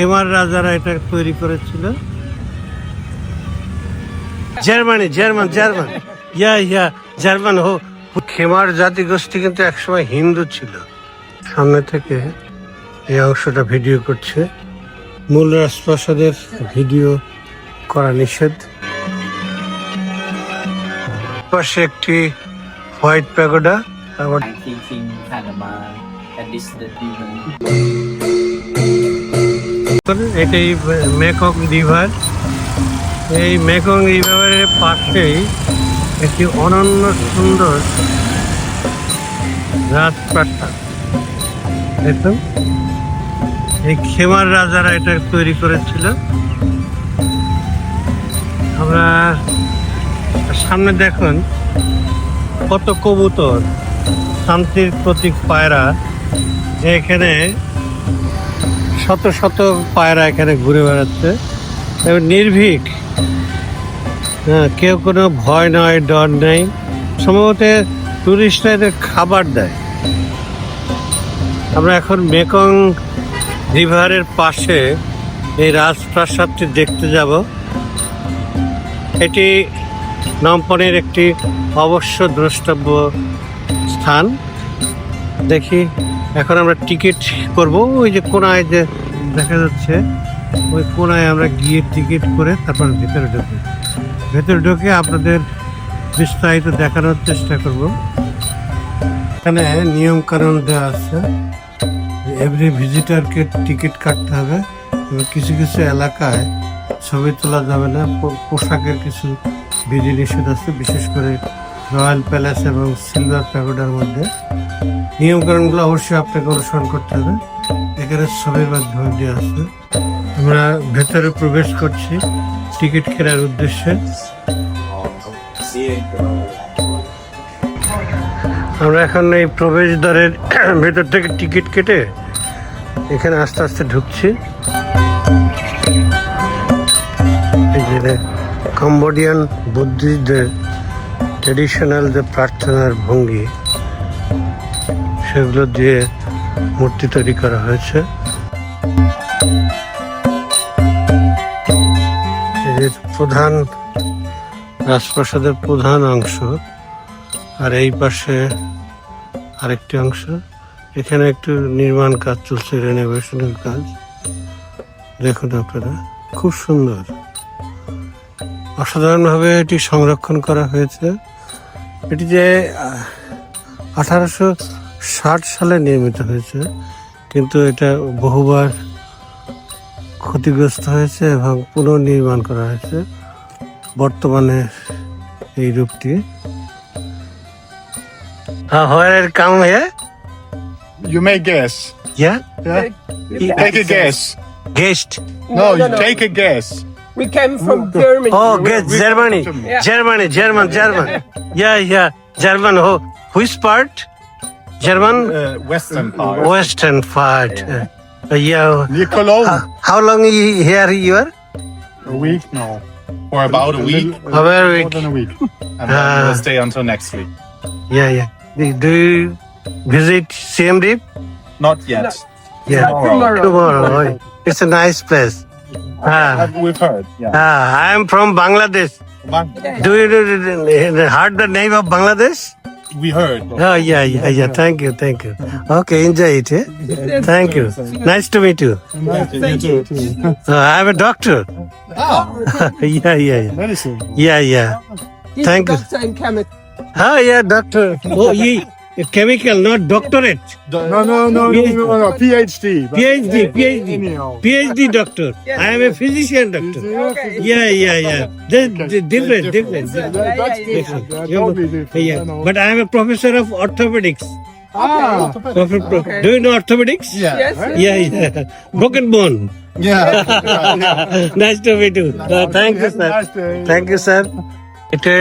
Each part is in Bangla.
খেমার রাজারা এটা তৈরি করেছিল। Germany, German German. Yeah yeah, German হো। খেমার জাতিগোষ্ঠী কিন্তু একসময় হিন্দু ছিল। সামনে থেকে এই অংশটা ভিডিও করছে। মূল রাজপ্রাসাদের ভিডিও করা নিষেধ। পাশে একটি হোয়াইট প্যাগোডা। আবার এটাই মেকং রিভার এই মেকং রিভারের পাশেই একটি অনন্য সুন্দর রাজপ্রাসাদ। দেখুন, এই খেমার রাজারা এটা তৈরি করেছিল। আমরা সামনে দেখুন, কত কবুতর, শান্তির প্রতীক পায়রা। এখানে শত শত পায়রা এখানে ঘুরে বেড়াচ্ছে। এবং নির্ভীক। হ্যাঁ কেউ কোনো ভয় নয় ডর নেই। সম্ভবত টুরিস্টরা এদের খাবার দেয়। আমরা এখন মেকং রিভারের পাশে এই রাজপ্রাসাদটি দেখতে যাব। এটি নমপনের একটি অবশ্য দ্রষ্টব্য স্থান। দেখি। এখন আমরা টিকিট করব। ওই যে কোনায় যে দেখা যাচ্ছে, ওই কোনায় আমরা গিয়ে টিকিট করে তারপর ভেতরে ঢুকি ভেতরে ঢুকে আপনাদের বিস্তারিত দেখানোর চেষ্টা করব। এখানে নিয়ম কানুন দেওয়া আছে এভরি ভিজিটারকে টিকিট কাটতে হবে। এবং কিছু কিছু এলাকায় ছবি তোলা যাবে না। পোশাকের কিছু বিধি নিষেধ আছে, বিশেষ করে রয়্যাল প্যালেস এবং সিলভার প্যাগোডার মধ্যে। নিয়মকানুনগুলো অবশ্যই আপনাকে অনুসরণ করতে হবে। এখানে ছবির মাধ্যমে দেওয়া আছে। আমরা ভেতরে প্রবেশ করছি টিকিট কেনার উদ্দেশ্যে। আমরা এখন এই প্রবেশদ্বারের ভেতর থেকে টিকিট কেটে এখানে আস্তে আস্তে ঢুকছি। কম্বোডিয়ান বুদ্ধিস্টদের ট্রেডিশনাল যে প্রার্থনার ভঙ্গি সেগুলো দিয়ে মূর্তি তৈরি করা হয়েছে। প্রধান রাজপ্রাসাদের প্রধান অংশ, আর এই পাশে আরেকটি অংশ। এখানে একটু নির্মাণ কাজ চলছে রেনোভেশনের কাজ। দেখুন আপনারা, খুব সুন্দর। অসাধারণভাবে এটি সংরক্ষণ করা হয়েছে। এটি যে আঠারোশো ষাট সালে নির্মিত হয়েছে কিন্তু এটা বহুবার ক্ষতিগ্রস্ত হয়েছে এবং পুনর্নির্মাণ করা হয়েছে। বর্তমানে এই রূপটি। জার্মানি জার্মান জার্মান জার্মান হো which part German? Uh, western part. Western part. Uh, yeah. Near Cologne. How, how long you- here you are? A week? now. For about a week. How about a More week? than a week. And then Ah. we'll stay until next week. Yeah, yeah. Do you visit Siem Reap? Not yet. Yeah. Tomorrow. Tomorrow. It's a nice place. Ah, Uh, We've heard. Yeah. ah, I am from Bangladesh. Do you heard the name of Bangladesh? We heard. Oh yeah, yeah, yeah. Thank you, thank you. Okay, enjoy it. Eh? Thank you. Nice to meet you. Thank you too. Uh, I'm a doctor. Oh, yeah, yeah, yeah. medicine. Yeah, yeah. He's Thank a you. doctor in chemistry. Oh, yeah, doctor. Oh, ye, chemical, not doctorate. No, no, no, no, no, no, no. PhD. PhD, PhD. Anyhow. PhD doctor. Yes. I am a physician doctor. Okay. Yeah, yeah, yeah. There's d- different, different. Yeah, That's Yeah, yeah, different. yeah. Yeah, totally different. Yeah, but I am a professor of orthopedics. Ah, pro- Okay. Do you know orthopedics? yeah. Yes. Yeah, yeah. Broken bone. Yeah. yeah. Nice to meet you thank you sir Nice day. Thank you sir এটা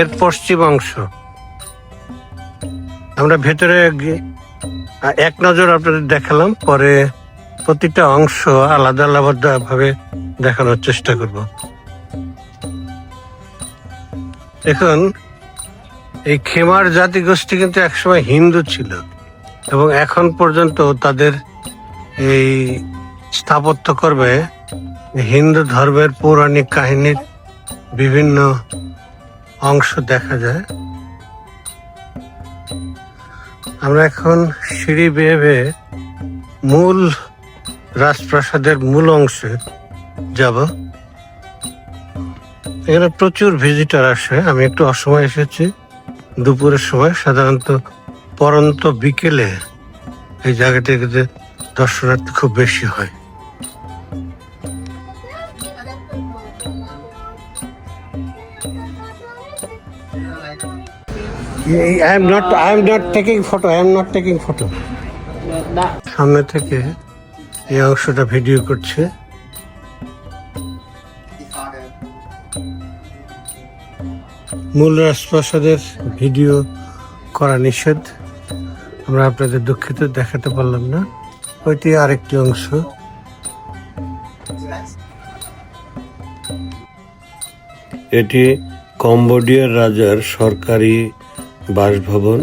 এর পশ্চিম অংশ আমরা ভেতরে এক নজর আপনাদের দেখালাম, পরে প্রতিটা অংশ আলাদা আলাদা ভাবে দেখানোর চেষ্টা করব। এখন এই খেমার জাতিগোষ্ঠী কিন্তু একসময় হিন্দু ছিল, এবং এখন পর্যন্ত তাদের এই স্থাপত্য করবে হিন্দু ধর্মের পৌরাণিক কাহিনীর বিভিন্ন অংশ দেখা যায়। আমরা এখন সিঁড়ি বেয়ে বেয়ে মূল রাজপ্রাসাদের মূল অংশে যাব। এখানে প্রচুর ভিজিটার আসে। আমি একটু অসময় এসেছি। দুপুরের সময় সাধারণত পরন্ত বিকেলে এই জায়গাটিতে দর্শনার্থী খুব বেশি হয়। I am not I am not taking photo I am not taking photo সামনে থেকে এই অংশটা ভিডিও করছে। মূল রাজপ্রাসাদের ভিডিও করা নিষেধ। আমরা আপনাদের দুঃখিত, দেখাতে পারলাম না। ওইটি আরেকটি অংশ। এটি কম্বোডিয়ার রাজার সরকারি বাসভবন,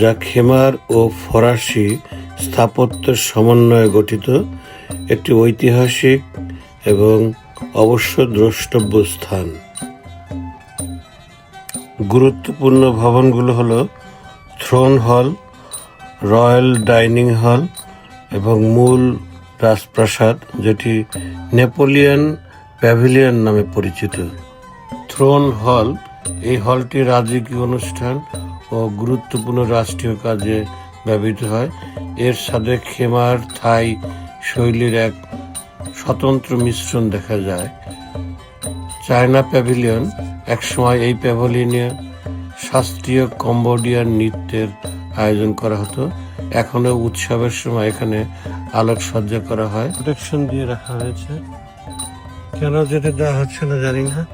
যা খেমার ও ফরাসি স্থাপত্যের সমন্বয়ে গঠিত, একটি ঐতিহাসিক এবং অবশ্য দ্রষ্টব্য স্থান গুরুত্বপূর্ণ ভবনগুলো হলো থ্রোন হল, রয়্যাল ডাইনিং হল এবং মূল রাজপ্রাসাদ, যেটি নেপোলিয়ান প্যাভিলিয়ন নামে পরিচিত। থ্রোন হল এই হলটি রাজকীয় অনুষ্ঠান ও গুরুত্বপূর্ণ রাষ্ট্রীয় কাজে ব্যবহৃত হয়। এর সাথে খেমার থাই শৈলীর এক স্বতন্ত্র মিশ্রণ দেখা যায়। চায়না প্যাভিলিয়ন, একসময় এই প্যাভিলিয়নে শাস্ত্রীয় কম্বোডিয়ান নৃত্যের আয়োজন করা হতো। এখনও উৎসবের সময় এখানে আলোকসজ্জা করা হয়। প্রোটেকশন দিয়ে রাখা হয়েছে। কেন যেতে দেওয়া হচ্ছে না জানি না।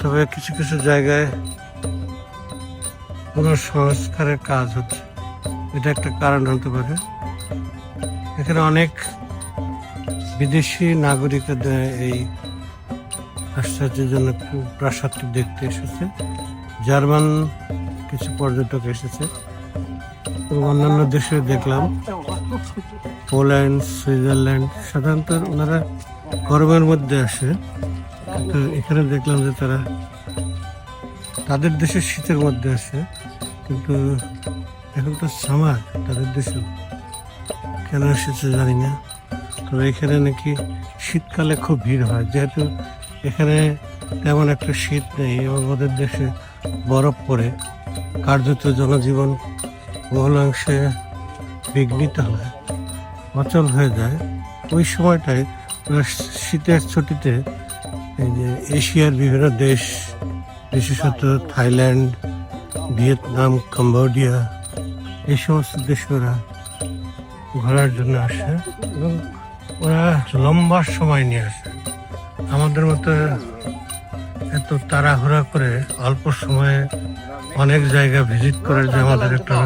তবে কিছু কিছু জায়গায় কোনো সংস্কারের কাজ হচ্ছে। এটা একটা কারণ হতে পারে। এখানে অনেক বিদেশি নাগরিকদের এই আশ্চর্যের জন্য প্রাসাদটি দেখতে এসেছে। জার্মান কিছু পর্যটক এসেছে এবং অন্যান্য দেশে দেখলাম। পোল্যান্ড, সুইজারল্যান্ড, সাধারণত ওনারা গরমের মধ্যে আসে। কিন্তু এখানে দেখলাম যে তারা তাদের দেশে শীতের মধ্যে আছে, কিন্তু এখন তো সামার তাদের দেশে। কেন এসেছে জানি না। তবে এখানে নাকি শীতকালে খুব ভিড় হয়, যেহেতু এখানে তেমন একটা শীত নেই এবং ওদের দেশে বরফ পড়ে। কার্যত জনজীবন বহুলাংশে বিঘ্নিত হয়, অচল হয়ে যায়। ওই সময়টায় শীতের ছুটিতে এই যে এশিয়ার বিভিন্ন দেশ, বিশেষত থাইল্যান্ড, ভিয়েতনাম, কম্বোডিয়া, এই সমস্ত দেশে ওরা ঘোরার জন্য আসে এবং ওরা লম্বা সময় নিয়ে আসে। আমাদের মতো এত তাড়াহুড়া করে অল্প সময়ে অনেক জায়গা ভিজিট করার যে আমাদের একটা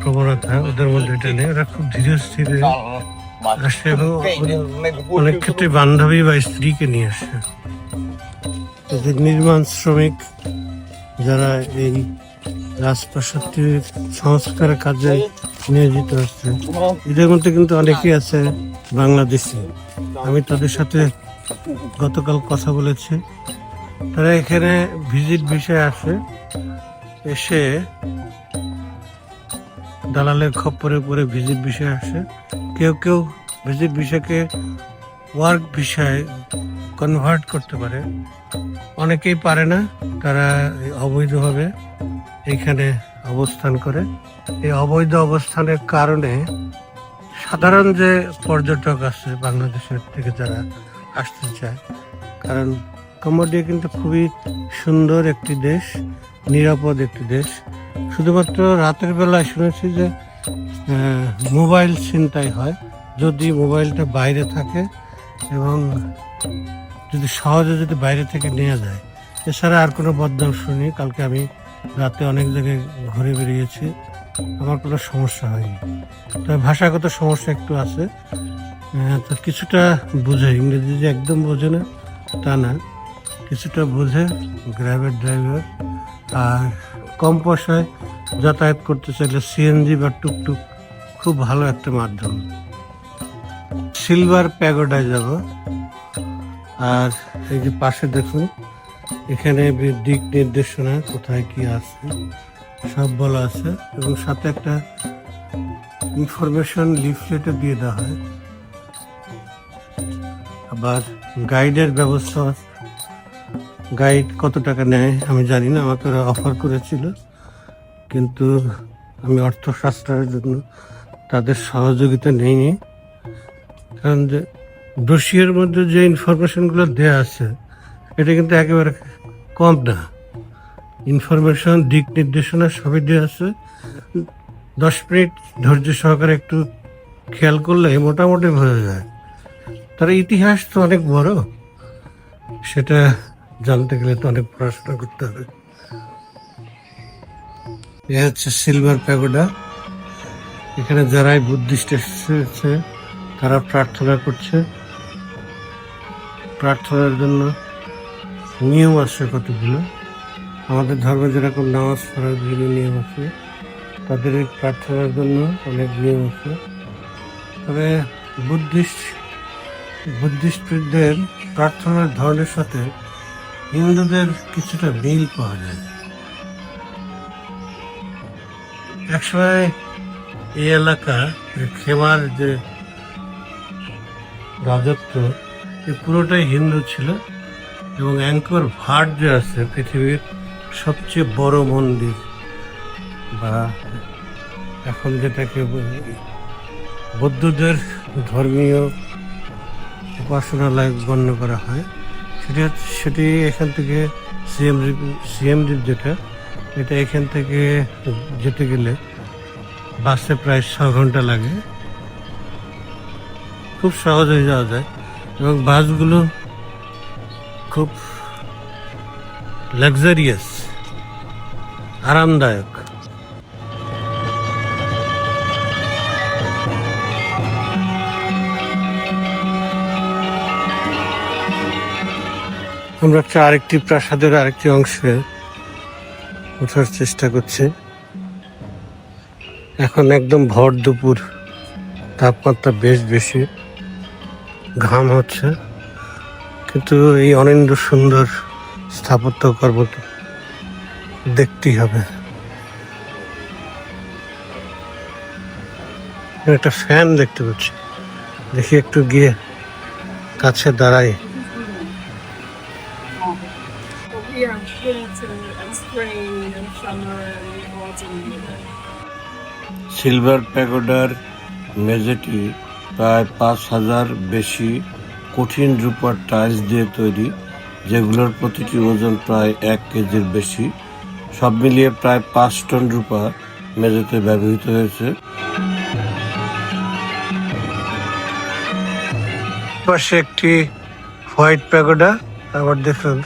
প্রবণতা, ওদের মধ্যে এটা নেই। ওরা খুব ধীরে স্থিরে আসে অনেক ক্ষেত্রে বান্ধবী বা স্ত্রীকে নিয়ে আসে। নির্মাণ শ্রমিক যারা এই রাজপ্রাসাদটির সংস্কারের কাজে নিয়োজিত হচ্ছে। এদের মধ্যে কিন্তু অনেকেই আছে বাংলাদেশি। আমি তাদের সাথে গতকাল কথা বলেছি। তারা এখানে ভিজিট বিষয়ে আসে। এসে দালালের খপ্পরে পরে ভিজিট বিষয়ে আসে। কেউ কেউ ভিজিট বিষয়কে ওয়ার্ক বিষয়ে কনভার্ট করতে পারে। অনেকেই পারে না, তারা অবৈধভাবে এখানে অবস্থান করে। এই অবৈধ অবস্থানের কারণে সাধারণ যে পর্যটক আছে বাংলাদেশের থেকে যারা আসতে চায়, কারণ কম্বোডিয়া কিন্তু খুবই সুন্দর একটি দেশ, নিরাপদ একটি দেশ। শুধুমাত্র রাতের বেলায় শুনেছি যে মোবাইল ছিনতাই হয়। যদি মোবাইলটা বাইরে থাকে এবং যদি সহজে যদি বাইরে থেকে নেওয়া যায়। এছাড়া আর কোনো বদনাম শুনি কালকে আমি রাতে অনেক জায়গায় ঘুরে বেরিয়েছি। আমার কোনো সমস্যা হয়নি। তবে ভাষাগত সমস্যা একটু আছে। তো কিছুটা বুঝে, ইংরেজি যে একদম বোঝে না, তা না। কিছুটা বোঝে গ্র্যাবের ড্রাইভার। আর কম পয়সায় যাতায়াত করতে চাইলে সিএনজি বা টুকটুক খুব ভালো একটা মাধ্যম। সিলভার প্যাগোডায় যাব। আর এই যে পাশে দেখুন, এখানে দিক নির্দেশনা, কোথায় কি আছে, সব বলা আছে এবং সাথে একটা ইনফরমেশন লিফলেটে দিয়ে দেওয়া হয়। আবার গাইডের ব্যবস্থা আছে। গাইড কত টাকা নেয় আমি জানি না, আমাকে ওরা অফার করেছিল। কিন্তু আমি অর্থশাস্ত্রের জন্য তাদের সহযোগিতা নেইনি কারণ যে ব্রোশিয়ার মধ্যে যে ইনফরমেশনগুলো দেওয়া আছে, এটা কিন্তু একেবারে কম না। ইনফরমেশন দিক নির্দেশনা সবই দেওয়া আছে। দশ মিনিট ধৈর্য সহকারে একটু খেয়াল করলে মোটামুটি বোঝা যায়। তার ইতিহাস তো অনেক বড়। সেটা জানতে গেলে তো অনেক পড়াশোনা করতে হবে। এ হচ্ছে সিলভার প্যাগোডা এখানে যারাই বুদ্ধিস্ট এসেছে, তারা প্রার্থনা করছে। প্রার্থনার জন্য নিয়ম আছে কতগুলো? আমাদের ধর্মে যেরকম নামাজ পড়ার বিভিন্ন নিয়ম আছে, তাদের প্রার্থনার জন্য অনেক নিয়ম আছে। তবে বুদ্ধিস্ট, বুদ্ধিস্টদের প্রার্থনার ধরনের সাথে হিন্দুদের কিছুটা মিল পাওয়া যায়। একসময় এই এলাকা, এই খেমার যে রাজত্ব এই পুরোটাই হিন্দু ছিল এবং অ্যাঙ্কর ভাট যে আছে, পৃথিবীর সবচেয়ে বড় মন্দির বা এখন যেটাকে বৌদ্ধদের ধর্মীয় উপাসনালয় গণ্য করা হয়, সেটি সেটি এখান থেকে সিএম সিএম যেটা, এটা এখান থেকে যেতে গেলে বাসে প্রায় ছ ঘণ্টা লাগে। খুব সহজে যাওয়া যায় এবং বাসগুলো খুব লাক্সারিয়াস আরামদায়ক। আমরা একটা আরেকটি প্রাসাদের আরেকটি অংশে ওঠার চেষ্টা করছি। এখন একদম ভর দুপুর। তাপমাত্রা বেশ বেশি। ঘাম হচ্ছে। কিন্তু এই অনিন্দ সুন্দর স্থাপত্য কর্ম দেখতেই হবে। একটা ফ্যান দেখতে পাচ্ছি। দেখি একটু গিয়ে কাছে দাঁড়াই. সিলভার প্যাগোডার মেঝেটি প্রায় পাঁচ হাজার বেশি কঠিন রূপার টাইলস দিয়ে তৈরি, যেগুলোর প্রতিটি ওজন প্রায় এক কেজির বেশি। সব মিলিয়ে প্রায় পাঁচ টন রূপা মেঝেতে ব্যবহৃত হয়েছে। পাশে একটি হোয়াইট প্যাগোডা, আবার দেখুন,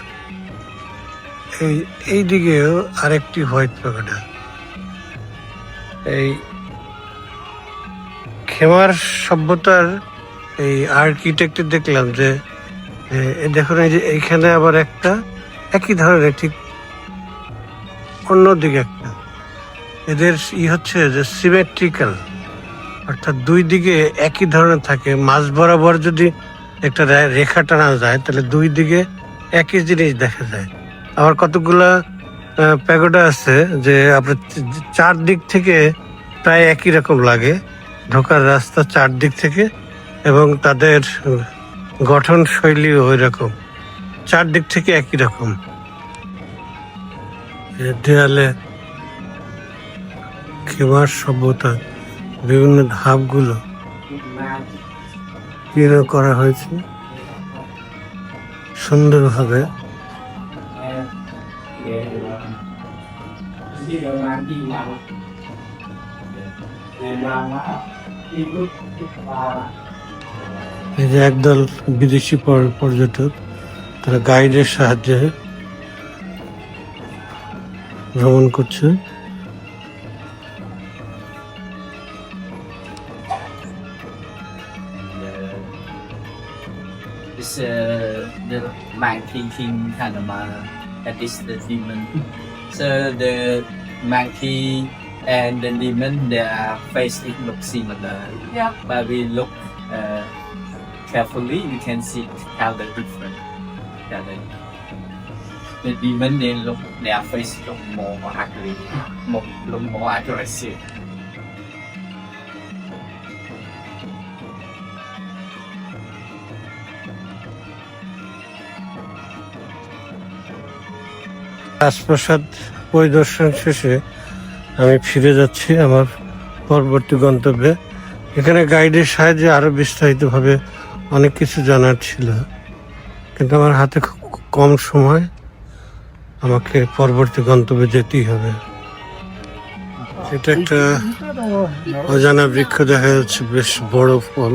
এই এই দিকেও আরেকটি হোয়াইট প্যাগোডা। এই খেমার সভ্যতার এই আর্কিটেক্টে দেখলাম যে দেখুন এই যে এইখানে আবার একটা একই ধরনের ঠিক অন্যদিকে একটা। এদের ই হচ্ছে যে সিমেট্রিক্যাল অর্থাৎ দুই দিকে একই ধরনের থাকে। মাঝ বরাবর যদি একটা রেখা টানা যায়, তাহলে দুই দিকে একই জিনিস দেখা যায়। আবার কতগুলা প্যাগোডা আছে যে আপনার চা- চার দিক থেকে প্রায় একই রকম লাগে। ঢোকার রাস্তা চারদিক থেকে এবং তাদের গঠন শৈলীও ওই রকম চারদিক থেকে একই রকম। দেয়ালে খেমার সভ্যতা, বিভিন্ন ধাপগুলো করা হয়েছে। সুন্দরভাবে। এই যে একদল বিদেশি পর্যটক তারা গাইডের সাহায্যে ভ্রমণ করছে It's uh, the monkey king Hanama and this the demon. So the monkey and the demon their face it looks similar. Yeah. But we look uh, carefully, you can see how the different. Yeah, the, the demon they look their face look more ugly, more look more aggressive. রাজপ্রাসাদ পরিদর্শন শেষে আমি ফিরে যাচ্ছি আমার পরবর্তী গন্তব্যে। এখানে গাইডের সাহায্যে আরও বিস্তারিতভাবে অনেক কিছু জানার ছিল। কিন্তু আমার হাতে খুব কম সময়। আমাকে পরবর্তী গন্তব্যে যেতেই হবে। এটা একটা অজানা বৃক্ষ দেখা যাচ্ছে, বেশ বড় ফল।